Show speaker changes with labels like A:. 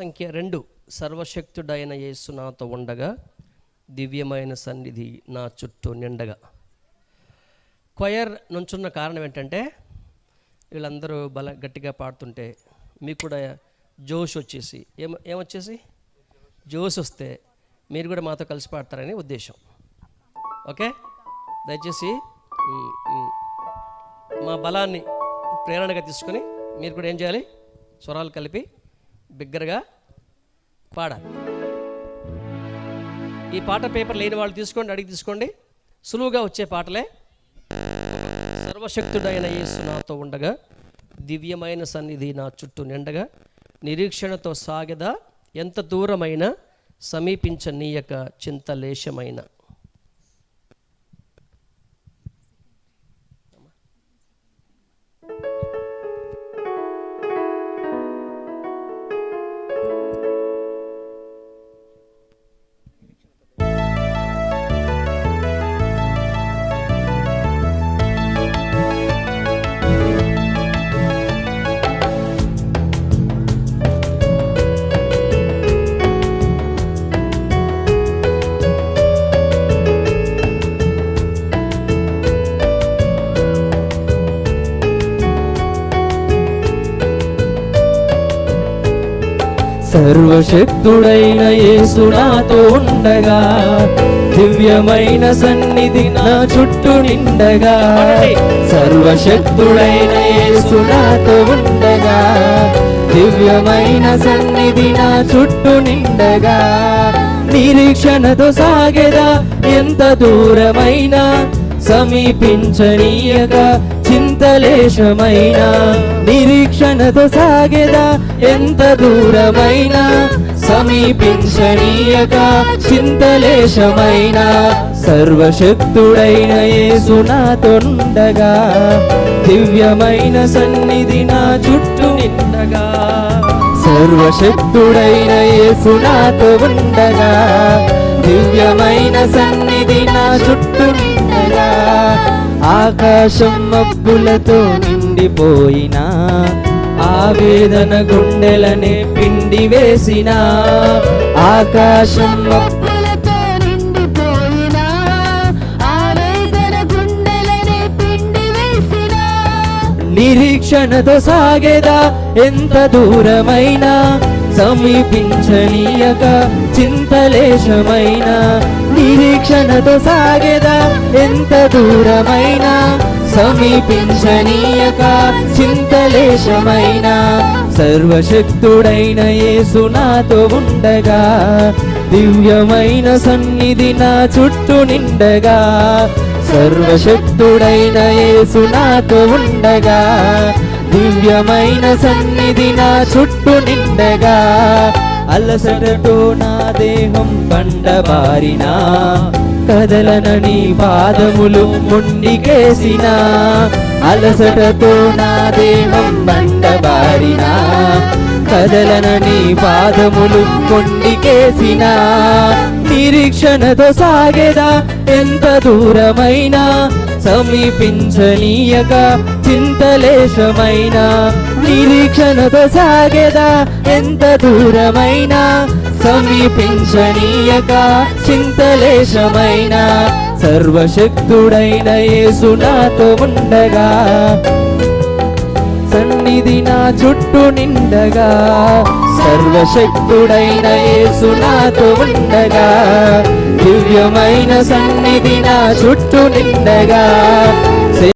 A: సంఖ్య రెండు. సర్వశక్తుడైన యేసు నాతో ఉండగా దివ్యమైన సన్నిధి నా చుట్టూ నిండగా. క్వయర్ నుంచున్న కారణం ఏంటంటే వీళ్ళందరూ బల గట్టిగా పాడుతుంటే మీకు కూడా జోష్ వచ్చేసి ఏమ ఏమొచ్చేసి? జోష్ వస్తే మీరు కూడా మాతో కలిసి పాడతారని ఉద్దేశం. ఓకే? దయచేసి మా బలాన్ని ప్రేరణగా తీసుకొని మీరు కూడా ఏం చేయాలి? స్వరాలు కలిపి బిగ్గరగా పాడాలి. ఈ పాట పేపర్ లేని వాళ్ళు తీసుకోండి అడిగి తీసుకోండి. సులువుగా వచ్చే పాటలే. సర్వశక్తుడైన యేసు నాతో ఉండగా దివ్యమైన సన్నిధి నా చుట్టూ నిండగా నిరీక్షణతో సాగదా ఎంత దూరమైన సమీపించనీయక చింతలేశమైన.
B: సర్వశక్తుడైన యేసు నాతో ఉండగా దివ్యమైన సన్నిధి నా చుట్టూ నిండగా. సర్వశక్తుడైన యేసు నాతో ఉండగా దివ్యమైన సన్నిధి నా చుట్టూ నిండగా. నిరీక్షణతో సాగేదా ఎంత దూరమైనా సమీపించనీయక చింతలేశమైన. నిరీక్షణతో సాగేదా? ఎంత దూరమైనా? సమీపించనీయక చింతలేశమైన? సర్వశక్తుడైన యేసు నాతోండగా దివ్యమైన సన్నిధి నా చుట్టూ నిండగా. సర్వశక్తుడైన యేసు నాతో ఉండగా దివ్యమైన సన్నిధి నా చుట్టూ నిండగా. ఆకాశం మబ్బులతో నిండిపోయినా ఆవేదన గుండెలనే పిండి వేసిన ఆకాశం నిరీక్షణతో సాగేదా ఎంత దూరమైనా సమీపించనీయక చింతలేశమైన. నిరీక్షణతో సాగేదా ఎంత దూరమైనా సమీపించనీయక చింతలేశమైన సర్వశక్తుడైన యేసు నాతో ఉండగా దివ్యమైన సన్నిధి నా చుట్టూ నిండగా సర్వశక్తుడైన యేసు నాతో ఉండగా దివ్యమైన సన్నిధి నా చుట్టూ నిండగా అలసటతో నా దేహం పండబారినా కదలనని పాదములు ముండికేసిన అలసటతో నా దేహం పండబారినా కదలనని పాదములు కొండికేసిన నిరీక్షణతో సాగేదా? ఎంత దూరమైనా? సమీపించనీయక చింతలేశమైనా? నిరీక్షణతో సాగేదా? ఎంత దూరమైనా? సమీపించనీయక చింతలేశమైన? సర్వశక్తుడైన యేసు నాతో ఉండగా సన్నిధి నా చుట్టూ నిండగా సర్వశక్తుడైన యేసు నాతో ఉండగా దివ్యమైన సన్నిధి నా చుట్టూ నిండగా.